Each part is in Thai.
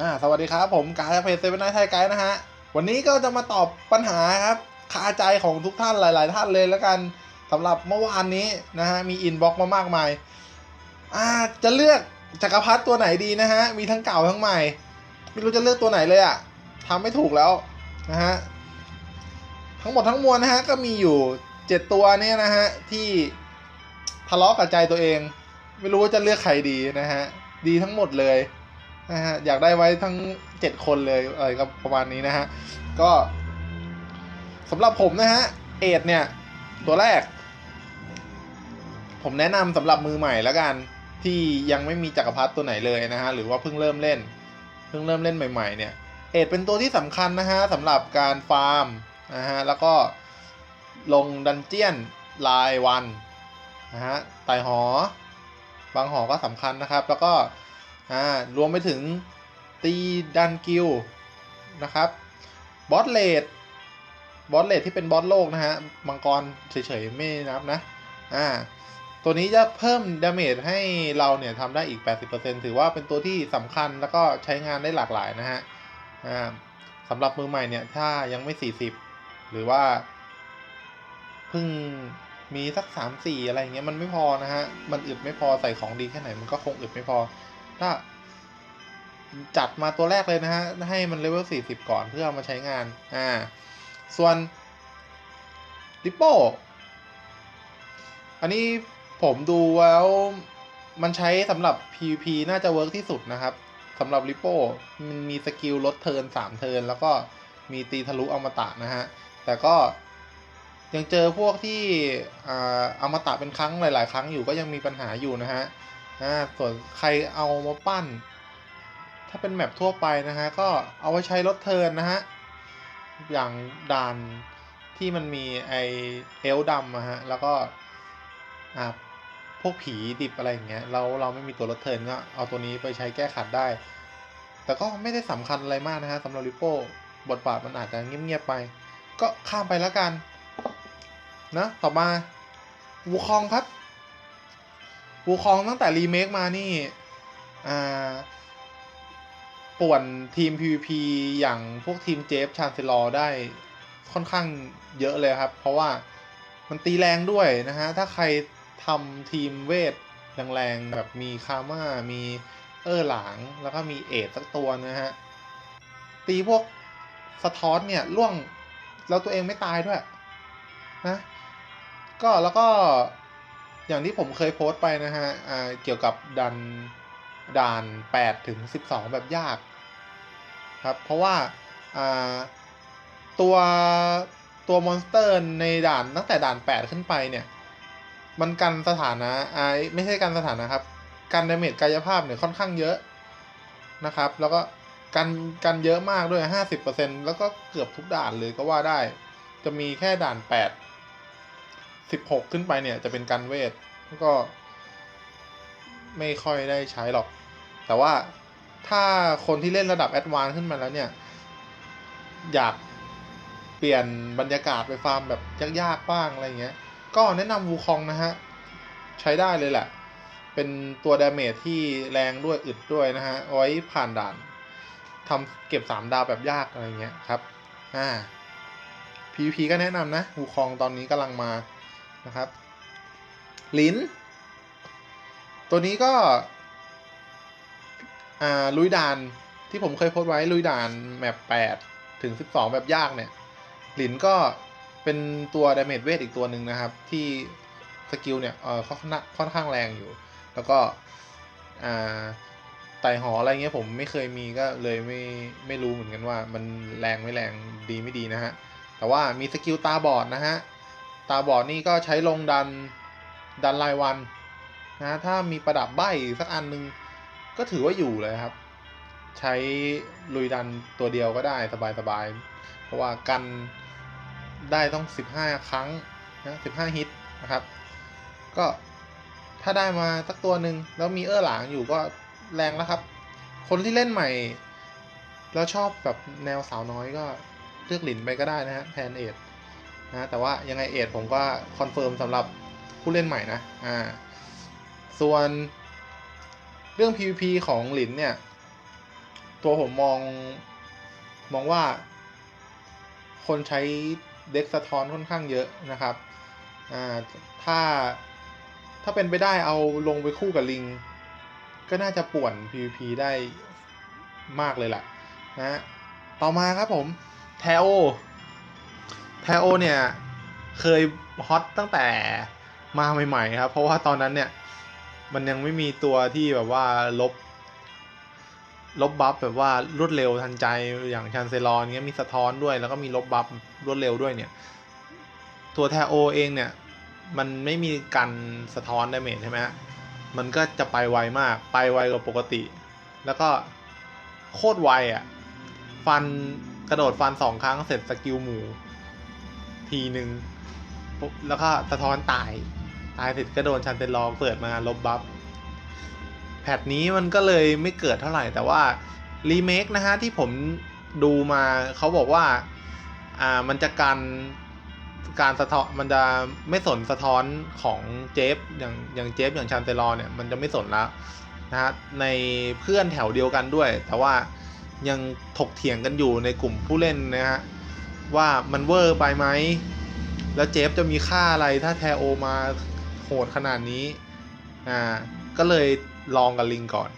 อ่าสวัสดีครับ ผมกายเพจเซเว่นไนท์ไทยไกด์นะฮะ วันนี้ก็จะมาตอบปัญหาครับคาใจของทุกท่านหลาย ๆ ท่านเลยแล้วกันสำหรับเมื่อวานนี้นะฮะ มีอินบ็อกมามากมายอ่าจะเลือกจักรพรรดิตัวไหนดีนะฮะ มีทั้งเก่าทั้งใหม่ ไม่รู้จะเลือกตัวไหนเลยอะทำไม่ถูกแล้วนะฮะ ทั้งหมดทั้งมวลนะฮะ ก็มีอยู่เจ็ดตัวเนี่ยนะฮะ ที่ทะเลาะกับใจตัวเอง ไม่รู้ว่าจะเลือกใครดีนะฮะ ดีทั้งหมดเลย นะฮะอยากได้ไว้ทั้งเจ็ดคนเลยอะไรก็ประมาณนี้นะฮะ ก็สำหรับผมนะฮะเอ็ดเนี่ย ตัวแรก ผมแนะนำสำหรับมือใหม่แล้วกัน ที่ยังไม่มีจักรพรรดิตัวไหนเลยนะฮะ หรือว่าเพิ่งเริ่มเล่น เพิ่งเริ่มเล่นใหม่ ๆ เนี่ยเอ็ดเป็นตัวที่สำคัญนะฮะสำหรับการฟาร์มนะฮะ แล้วก็ลงดันเจียนรายวันนะฮะไต่หอ บางหอก็สำคัญนะครับ แล้วก็ อ่ารวมไปถึงตีดันกิลนะครับบอสเลดบอสเลดที่เป็นบอสโลกนะฮะมังกรเฉยๆไม่นับนะอ่าตัวนี้จะเพิ่มดาเมจให้เราเนี่ยทำได้อีก 80%ถือว่าเป็นตัวที่สำคัญแล้วก็ใช้งานได้หลากหลายนะฮะอ่าสำหรับมือใหม่เนี่ยถ้ายังไม่ 40 หรือว่าเพิ่งมีสักสามสี่อะไรอย่างเงี้ยมันไม่พอนะฮะ มันอึดไม่พอใส่ของดีแค่ไหนมันก็คงอึดไม่พอ ถ้าจัดมาตัวแรกเลยนะฮะ ให้มันเลเวลสี่สิบก่อนเพื่อเอามาใช้งาน อ่า ส่วนลิปโป้อันนี้ผมดูแล้วมันใช้สำหรับ PVP น่าจะเวิร์กที่สุดนะครับสำหรับลิปโป้มันมีสกิลลดเทิร์นสามเทิร์นแล้วก็มีตีทะลุอมตะนะฮะ แต่ก็ยังเจอพวกที่อ่าอมตะเป็นครั้งหลาย ๆ ครั้งอยู่ก็ยังมีปัญหาอยู่นะฮะ อ่าส่วนใครเอามาปั้น ถ้าเป็นแมปทั่วไปนะฮะ ก็เอาไว้ใช้ลดเทินนะฮะ อย่างด่านที่มันมีไอเอลดำอะฮะ แล้วก็อ่าพวกผีดิบอะไรอย่างเงี้ย เราเราไม่มีตัวลดเทินก็เอาตัวนี้ไปใช้แก้ขัดได้ แต่ก็ไม่ได้สำคัญอะไรมากนะฮะสำหรับริโป้บทบาทมันอาจจะเงียบๆไป ก็ข้ามไปแล้วกัน นะ ต่อมา วูคองครับ วูคองตั้งแต่รีเมคมานี่ อ่า ป่วนทีม PVP อย่างพวกทีมเจฟชานเซลอได้ค่อนข้างเยอะเลยครับ เพราะว่ามันตีแรงด้วยนะฮะ ถ้าใครทำทีมเวทแรงๆแบบมีคาม่ามีเออหลาง แล้วก็มีเอทสักตัวนะฮะ ตีพวกสะท้อนเนี่ยล่วง แล้วตัวเองไม่ตายด้วยนะก็แล้วก็ อย่างที่ผมเคยโพสต์ไปนะฮะเกี่ยวกับดันด่าน8ถึง12 แบบยากครับ เพราะว่าตัวตัวมอนสเตอร์ในด่านตั้งแต่ด่าน 8 ขึ้นไปเนี่ย มันกันสถานะอ่าไม่ใช่กันสถานะครับ กันดาเมจกายภาพเนี่ยค่อนข้างเยอะนะครับ แล้วก็กันกันเยอะมากด้วย 50%แล้วก็เกือบทุกด่านเลยก็ว่าได้ จะมีแค่ด่าน 8 16ขึ้นไปเนี่ยจะเป็นการเวทก็ ไม่ค่อยได้ใช้หรอก แต่ว่าถ้าคนที่เล่นระดับแอดวานขึ้นมาแล้วเนี่ย อยากเปลี่ยนบรรยากาศไปฟาร์มแบบยากๆบ้างอะไรเงี้ย ก็แนะนำวูคองนะฮะ ใช้ได้เลยแหละ เป็นตัวดาเมจที่แรงด้วยอึดด้วยนะฮะ ไว้ผ่านด่านทำเก็บ 3 ดาวแบบยากอะไรเงี้ยครับ อ่า PVP ก็แนะนำนะวูคองตอนนี้กำลังมา นะครับลินตัวนี้ก็ลุยด่านที่ผมเคยโพสไว้ลุยด่านแมป8ถึง 12 แบบยากเนี่ยหลินก็เป็นตัวดาเมจเวทอีกตัวหนึ่งนะครับ ที่สกิลเนี่ยเออค่อนข้างค่อนข้างแรงอยู่ แล้วก็อ่าไต่หออะไรเงี้ยผมไม่เคยมีก็เลยไม่ไม่รู้เหมือนกันว่ามันแรงไม่แรงดีไม่ดีนะฮะ แต่ว่ามีสกิลตาบอดนะฮะ ตาบอดนี่ก็ใช้ลงดันดันรายวันนะถ้ามีประดับใบสักอันนึง ก็ถือว่าอยู่เลยครับ ใช้ลุยดันตัวเดียวก็ได้สบายๆ เพราะว่ากันได้ต้อง 15 ครั้งนะ15 ฮิตนะครับ ก็ถ้าได้มาสักตัวหนึ่งแล้วมีเออร์หลางอยู่ก็แรงแล้วครับ คนที่เล่นใหม่ แล้วชอบแบบแนวสาวน้อยก็เลือกหลินไปก็ได้นะฮะแทนเอท นะแต่ว่ายังไงเอทผมก็คอนเฟิร์มสำหรับผู้เล่นใหม่นะอ่าส่วนเรื่อง PVP ของหลินเนี่ย ตัวผมมองมองว่า คนใช้เด็กสะท้อนค่อนข้างเยอะนะครับอ่าถ้าถ้าเป็นไปได้เอาลงไปคู่กับลิง ก็น่าจะป่วน PVP ได้มากเลยแหละนะต่อมาครับผม แทโอ ทโอเนี่ยเคยฮอตตั้งแต่มาใหม่ๆครับ เพราะว่าตอนนั้นเนี่ย มันยังไม่มีตัวที่แบบว่าลบ ลบบัฟแบบว่ารวดเร็วทันใจอย่างชันเซลอนเงี้ยมีสะท้อนด้วย แล้วก็มีลบบัฟรวดเร็วด้วยเนี่ย ตัวแทโอเองเนี่ย มันไม่มีการสะท้อนดาเมจใช่ไหมมันก็จะไปไวมาก ไปไวกว่าปกติ แล้วก็โคตรไวอะ่ะ ฟันกระโดดฟันสองครั้งเสร็จสกิลหมู ทีหนึ่งแล้วก็สะท้อนตาย ตายเสร็จก็โดนชันเตนลองเปิดมาลบบัฟแพทนี้มันก็เลยไม่เกิดเท่าไหร่ แต่ว่ารีเมคนะฮะที่ผมดูมาเขาบอกว่า อ่ามันจะการการสะท้อนมันจะไม่สนสะท้อนของเจฟอย่างอย่างเจฟอย่างชันเตลอเนี่ยมันจะไม่สนแล้วนะฮะในเพื่อนแถวเดียวกันด้วย แต่ว่ายังถกเถียงกันอยู่ในกลุ่มผู้เล่นนะฮะ ว่ามันเวอร์ไปไหม แล้วเจฟจะมีค่าอะไรถ้าแทโอมาโหดขนาดนี้ อ่า ก็เลยลองกับลิงก่อน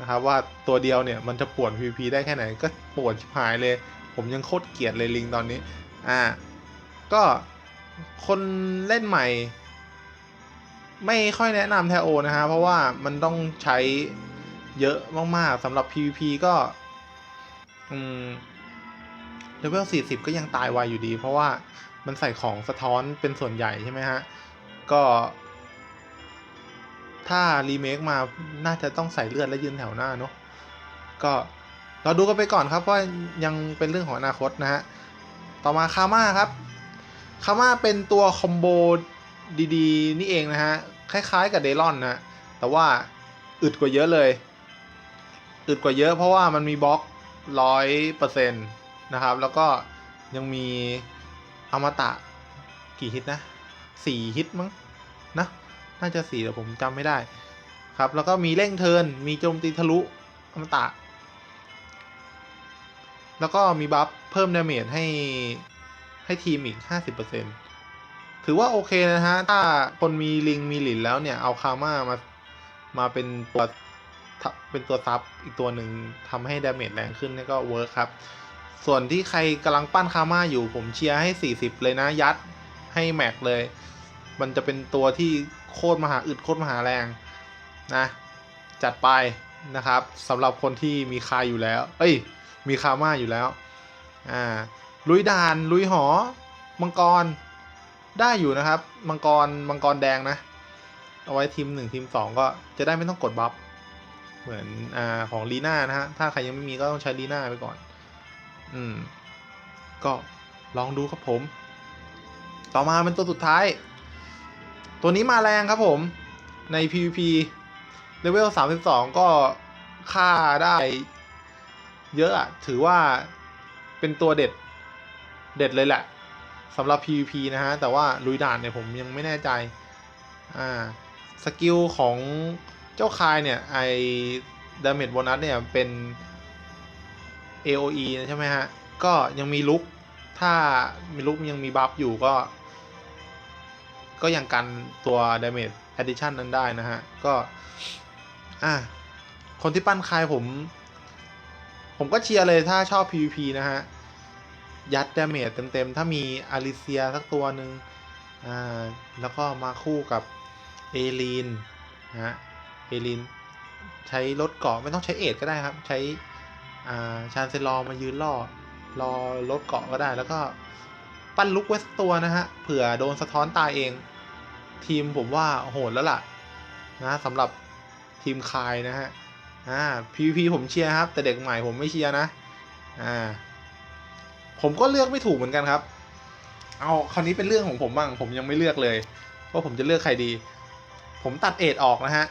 นะครับว่าตัวเดียวเนี่ยมันจะป่วน PVP ได้แค่ไหนก็ป่วนชิบหายเลย ผมยังโคตรเกลียดเลยลิงตอนนี้ อ่า ก็คนเล่นใหม่ ไม่ค่อยแนะนำแทโอนะฮะเพราะว่ามันต้องใช้เยอะมากๆสำหรับ PVP ก็ อืม เลเวล40 ก็ยังตายไวอยู่ดี เพราะว่ามันใส่ของสะท้อนเป็นส่วนใหญ่ใช่ไหมฮะ ก็ ถ้ารีเมคมาน่าจะต้องใส่เลือดและยืนแถวหน้าเนาะก็เราดูกันไปก่อนครับว่ายังเป็นเรื่องของอนาคตนะฮะ ต่อมาคาม่าครับ คาม่าเป็นตัวคอมโบดีๆ นี่เองนะฮะ คล้ายๆกับเดลอนนะ แต่ว่าอึดกว่าเยอะเลย อึดกว่าเยอะเพราะว่ามันมีบล็อกร้อยเปอร์เซ็นต์ นะครับ แล้วก็ยังมีอมตะกี่ฮิตนะสี่ฮิตมั้งนะน่าจะสี่แต่ผมจำไม่ได้ครับ แล้วก็มีเร่งเทินมีโจมตีทะลุอมตะ แล้วก็มีบัฟเพิ่มดาเมจให้ให้ทีมอีก 50%ถือว่าโอเคนะฮะ ถ้าคนมีลิงมีหลินแล้วเนี่ย เอาคาม่ามา มาเป็นตัวเป็นตัวซับอีกตัวหนึ่งทำให้ดาเมจแรงขึ้นนี่ก็เวิร์คครับ ส่วนที่ใครกำลังปั้นคาม่าอยู่ผมเชียร์ให้ 40 เลยนะยัดให้แม็กเลย มันจะเป็นตัวที่โคตรมหาอึดโคตรมหาแรงนะจัดไปนะครับสำหรับคนที่มีคาอยู่แล้ว เอ้ย มีคาม่าอยู่แล้วอ่าลุยดานลุยหอ มังกรได้อยู่นะครับ มังกรมังกรแดงนะ เอาไว้ทีมหนึ่งทีมสองก็จะได้ไม่ต้องกดบัฟเหมือนอ่าของลีน่านะฮะถ้าใครยังไม่มีก็ต้องใช้ลีน่าไปก่อน อืม ก็ลองดูครับผม ต่อมาเป็นตัวสุดท้าย ตัวนี้มาแรงครับผมใน PVP เลเวล 32 ก็ฆ่าได้เยอะอะถือว่าเป็นตัวเด็ด เด็ดเลยแหละสำหรับ PVP นะฮะ แต่ว่าลุยด่านเนี่ยผมยังไม่แน่ใจ อ่า สกิลของเจ้าคายเนี่ย ไอดาเมจโบนัสเนี่ย เป็น AOE นะใช่ไหมฮะ ก็ยังมีลุก ถ้ามีลุกยังมีบัฟอยู่ก็ ก็ยังกันตัว damage addition นั้นได้นะฮะ ก็ อะ คนที่ปั้นคายผม ผมก็เชียร์เลยถ้าชอบ PVP นะฮะ ยัด damage เต็ม ๆ ถ้ามีอาริเซียสักตัวหนึ่งอ่า แล้วก็มาคู่กับเอลีนนะฮะ เอลีนใช้รถเกาะไม่ต้องใช้เอทก็ได้ครับ ใช้ ชานเซลอมายืนล่อรอรถเกาะก็ได้ แล้วก็ปั้นลุกไว้สักตัวนะฮะเผื่อโดนสะท้อนตายเอง ทีมผมว่าโหดแล้วล่ะนะสำหรับทีมคายนะฮะอ่า PVP ผมเชียร์ครับ แต่เด็กใหม่ผมไม่เชียร์นะอ่าผมก็เลือกไม่ถูกเหมือนกันครับ เอาคราวนี้เป็นเรื่องของผมบ้างผมยังไม่เลือกเลยว่าผมจะเลือกใครดี ผมตัดเอทออกนะฮะ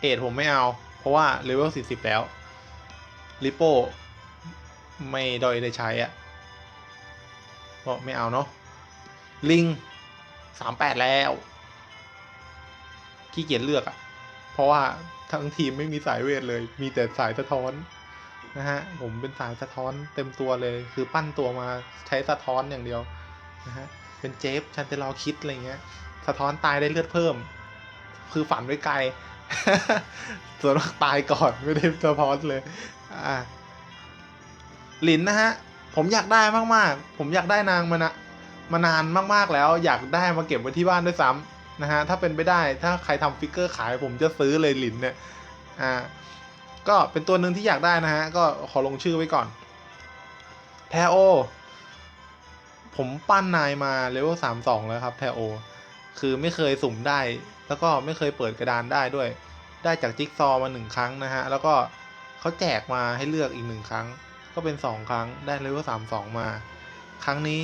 เอทผมไม่เอา เพราะว่าเลเวล40 แล้ว ลิโป้ไม่ดอยได้ใช้อะ่ะก็ไม่เอาเนาะลิงสามแปดแล้วขี้เกียจเลือกอะ่ะเพราะว่าทั้งทีมไม่มีสายเวทเลย มีแต่สายสะท้อนนะฮะผมเป็นสายสะท้อนเต็มตัวเลย คือปั้นตัวมาใช้สะท้อนอย่างเดียวนะฮะเป็นเจฟชันเตลอคิดอะไรเงี้ย สะท้อนตายได้เลือดเพิ่ม คือฝันไว้ไกลส่วนมากตายก่อนไม่ได้สะท้อนเลย อ่าหลินนะฮะ ผมอยากได้มากๆ ผมอยากได้นางมานะมานานมากๆแล้ว อยากได้มาเก็บไว้ที่บ้านด้วยซ้ำนะฮะถ้าเป็นไปได้ถ้าใครทำฟิกเกอร์ขายผมจะซื้อเลยหลินเนี่ยอ่าก็เป็นตัวหนึ่งที่อยากได้นะฮะ ก็ขอลงชื่อไว้ก่อน แทโอ ผมปั้นนายมาเลเวลสามสองแล้วครับ แทโอ คือไม่เคยสุ่มได้ แล้วก็ไม่เคยเปิดกระดานได้ด้วย ได้จากจิ๊กซอว์มาหนึ่งครั้งนะฮะ แล้วก็ เขาแจกมาให้เลือกอีกหนึ่งครั้ง ก็เป็นสองครั้งได้เลเวลสามสองมา ครั้งนี้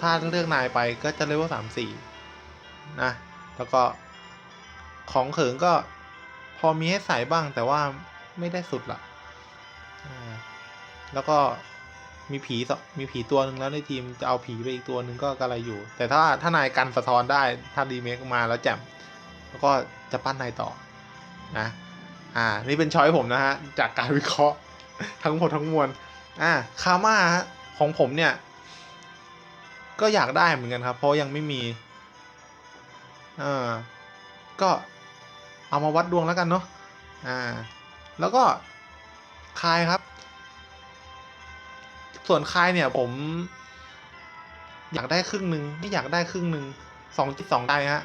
ถ้าเลือกนายไปก็จะเลเวลสามสี่นะ แล้วก็ของเขิงก็พอมีให้ใส่บ้างแต่ว่าไม่ได้สุดละแล้วก็มีผีมีผีตัวหนึ่งแล้วในทีมจะเอาผีไปอีกตัวหนึ่งก็กระไรอยู่ แต่ถ้าถ้านายกันสะท้อนได้ถ้าดีเมคมาแล้วแจ่มแล้วก็จะปั้นนายต่อนะ อ่า นี่เป็นช้อยผมนะฮะ จากการวิเคราะห์ทั้งหมดทั้งมวล อ่า คาม่าฮะของผมเนี่ย ก็อยากได้เหมือนกันครับ เพราะยังไม่มีอ่าก็เอามาวัดดวงแล้วกันเนาะ อ่า แล้วก็คายครับ ส่วนคายเนี่ยผม อยากได้ครึ่งหนึ่งไม่อยากได้ครึ่งหนึ่งสองจิตสองใจฮะ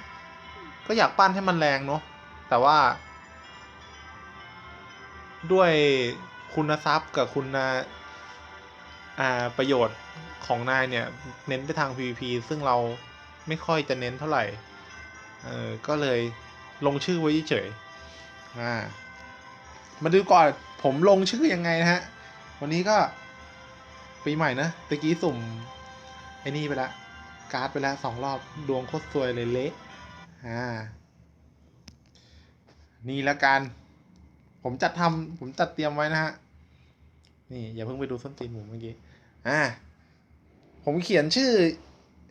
ก็อยากปั้นให้มันแรงเนาะ แต่ว่า ด้วยคุณทรัพย์กับคุณอ่าประโยชน์ของนายเนี่ย เน้นไปทาง PVP ซึ่งเราไม่ค่อยจะเน้นเท่าไหร่ เออก็เลยลงชื่อไว้เฉยอ่า มาดูก่อนผมลงชื่อยังไงนะฮะ วันนี้ก็ปีใหม่นะตะกี้สุ่ม ไอ้นี่ไปละการ์ดไปแล้วสองรอบดวงโคตรสวยเลยเละอ่า นี่ละกัน ผมจัดทำผมจัดเตรียมไว้นะฮะ นี่อย่าเพิ่งไปดูส้นตีนผมเมื่อกี้ อ่า ผมเขียนชื่อ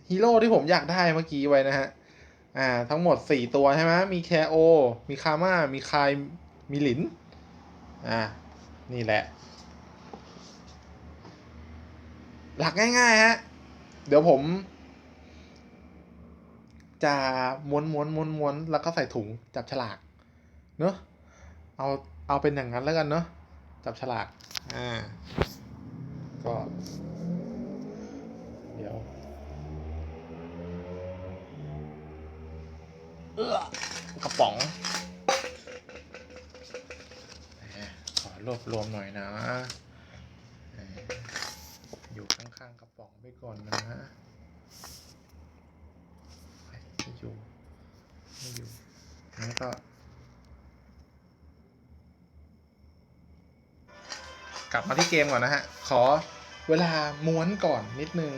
ฮีโร่ที่ผมอยากได้เมื่อกี้ไว้นะฮะ อ่า ทั้งหมดสี่ตัวใช่ไหมมีแคโอ มีคาม่า มีคาย มีหลิน อ่า นี่แหละ หลักง่ายๆฮะ เดี๋ยวผม จะม้วนม้วนม้วนม้วนแล้วก็ใส่ถุงจับฉลาก เนอะเอา เอาเป็นอย่างนั้นแล้วกันเนอะจับฉลากอ่าก็ เดี๋ยวกระป๋องขอรวบรวมหน่อยนะ อยู่ข้างๆกระป๋องไปก่อนนะไม่อยู่ ไม่อยู่งั้นก็ ก ลับมาที่เกมก่อนนะฮะ ขอเวลาม้วนก่อนนิดนึง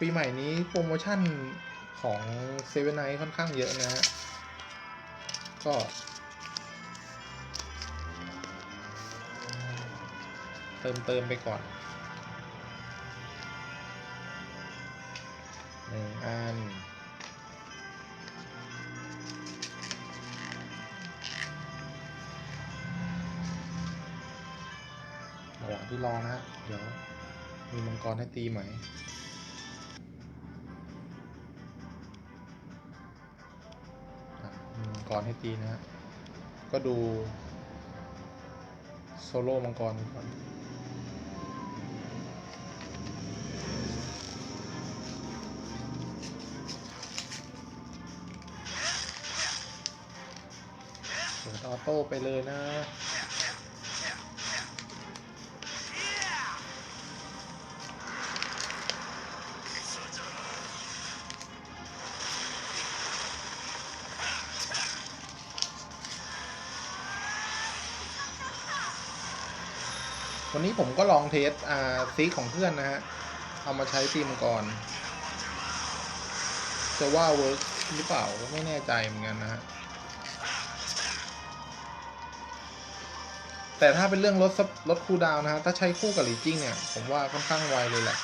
ปีใหม่นี้โปรโมชั่นของเซเว่นไนค่อนข้างเยอะนะฮะ ก็เติมเติมไปก่อน หนึ่งอันระหว่างที่รอนะฮะ เดี๋ยวมีมังกรให้ตีไหมอะมีมังกรให้ตีนะฮะ ก็ดู โซโล่มังกรก่อน ออโต้ไปเลยนะวันนี้ผมก็ลองเทสอ่าซีของเพื่อนนะฮะ เอามาใช้ตีมก่อน จะว่าเวิร์กหรือเปล่าก็ไม่แน่ใจเหมือนกันนะฮะ แต่ถ้าเป็นเรื่องลดลดคูดาวนะฮะถ้าใช้คู่กับลีจิ้งเนี่ย ผมว่าค่อนข้างไวเลยแหละ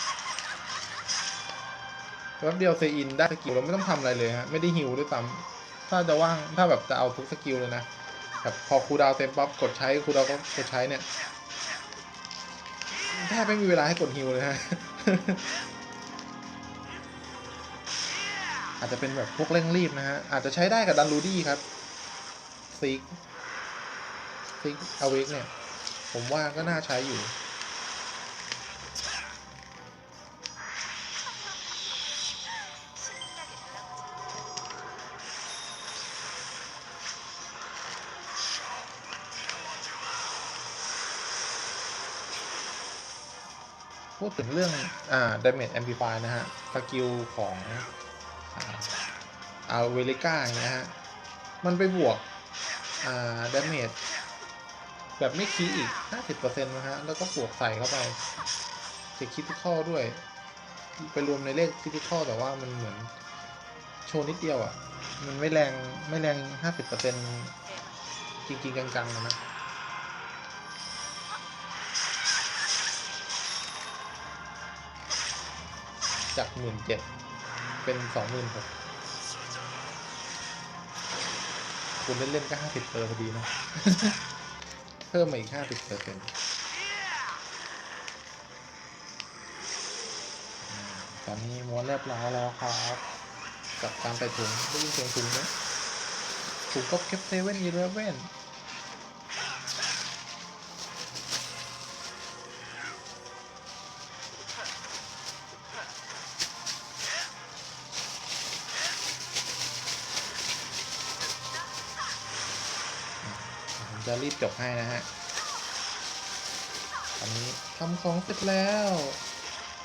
แป๊บเดียวเซอินได้สกิลเราไม่ต้องทำอะไรเลยฮะไม่ได้ฮิวด้วยซ้ำถ้าจะว่างถ้าแบบจะเอาทุกสกิลเลยนะแบบพอคูดาวเต็มปั๊บกดใช้คูดาวก็กดใช้เนี่ยแทบไม่มีเวลาให้กดฮิวเลยฮะอาจจะเป็นแบบพวกเร่งรีบนะฮะอาจจะใช้ได้กับดันรูดี้ครับซิก ซิกอเวกเนี่ย ผมว่าก็น่าใช้อยู่ พูดถึงเรื่อง อ่า damage amplify นะฮะ สกิลของอ่าเวลิก้าอย่างเงี้ยฮะ มันไปบวก อ่า damage แบบไม่คีย์อีก 50%นะฮะ แล้วก็บวกใส่เข้าไป จะคิดที่ข้อด้วย ไปรวมในเลขคิดที่ข้อแต่ว่ามันเหมือนโชว์นิดเดียวอะ่ะ มันไม่แรงไม่แรง 50%จริงๆ กังๆนะนะจากหมื่นเจ็ดเป็นสองหมื่นหกคุณเล่นๆก็ห้าสิบเปอร์พอดีนะ เพิ่มมาอีก 50เปอร์เซ็นต์ตอนนี้ม้วนเรียบร้อยแล้วครับกับการใส่ถุงได้ยินเสียงถุงไหมถุงก็เก็บเซเว่นอีเลฟเว่น จะรีบจบให้นะฮะอันนี้ทำของเสร็จแล้ว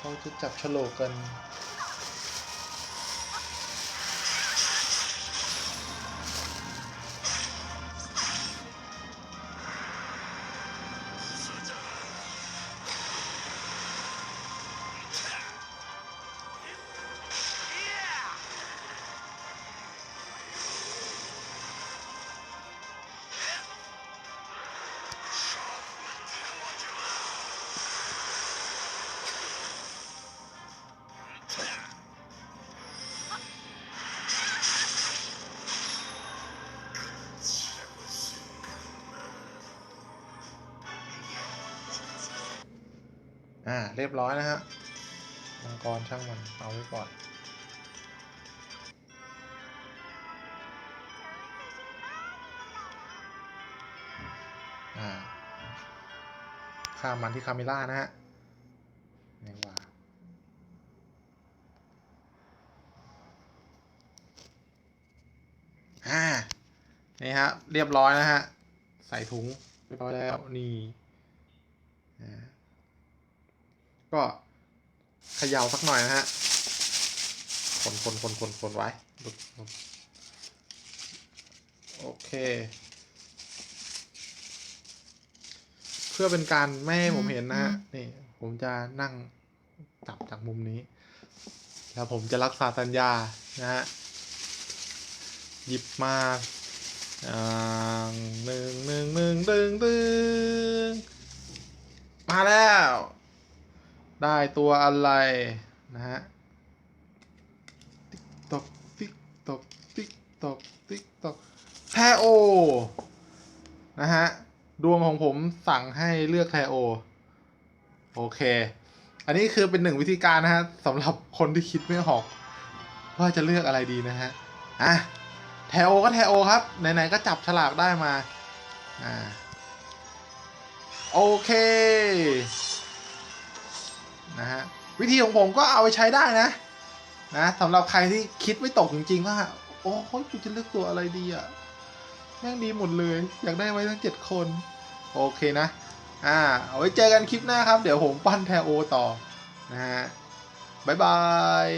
เราจะจับฉลกกัน อ่า เรียบร้อยนะฮะมังกรช่างมัน เอาไว้ก่อน อ่าข้ามมันที่คาเมล่านะฮะไหนว่าอ่า นี่ฮะ เรียบร้อยนะฮะ ใส่ถุงเรียบร้อยแล้วนี่อ่า ก็เขย่าสักหน่อยนะฮะ คนคนคนคนคนไว้ลุกลุกโอเค เพื่อเป็นการไม่ให้ผมเห็นนะฮะ นี่ ผมจะนั่งจับจากมุมนี้ แล้วผมจะรักษาสัญญา นะฮะ หยิบมาอ่าหนึ่งหนึ่งหนึ่งตึงตึงมาแล้ว ได้ตัวอะไรนะฮะติ๊กตอกติ๊กตอกติ๊กตอกติ๊กตอกแทโอ นะฮะ ดวงของผมสั่งให้เลือกแทโอ โอเค อันนี้คือเป็นหนึ่งวิธีการนะฮะสำหรับคนที่คิดไม่ออก ว่าจะเลือกอะไรดีนะฮะ อะ แทโอก็แทโอครับ ไหนๆก็จับฉลากได้มา อ่า โอเค นะฮะวิธีของผมก็เอาไปใช้ได้นะนะสำหรับใครที่คิดไม่ตกจริงๆว่าโอ้โหกูจะเลือกตัวอะไรดีอะ่ะแม่งดีหมดเลย อยากได้ไว้ทั้งเจ็ดคน โอเคนะ อ่า เอาไว้เจอกันคลิปหน้าครับ เดี๋ยวผมปั้นแทโอต่อ นะฮะ บ๊ายบาย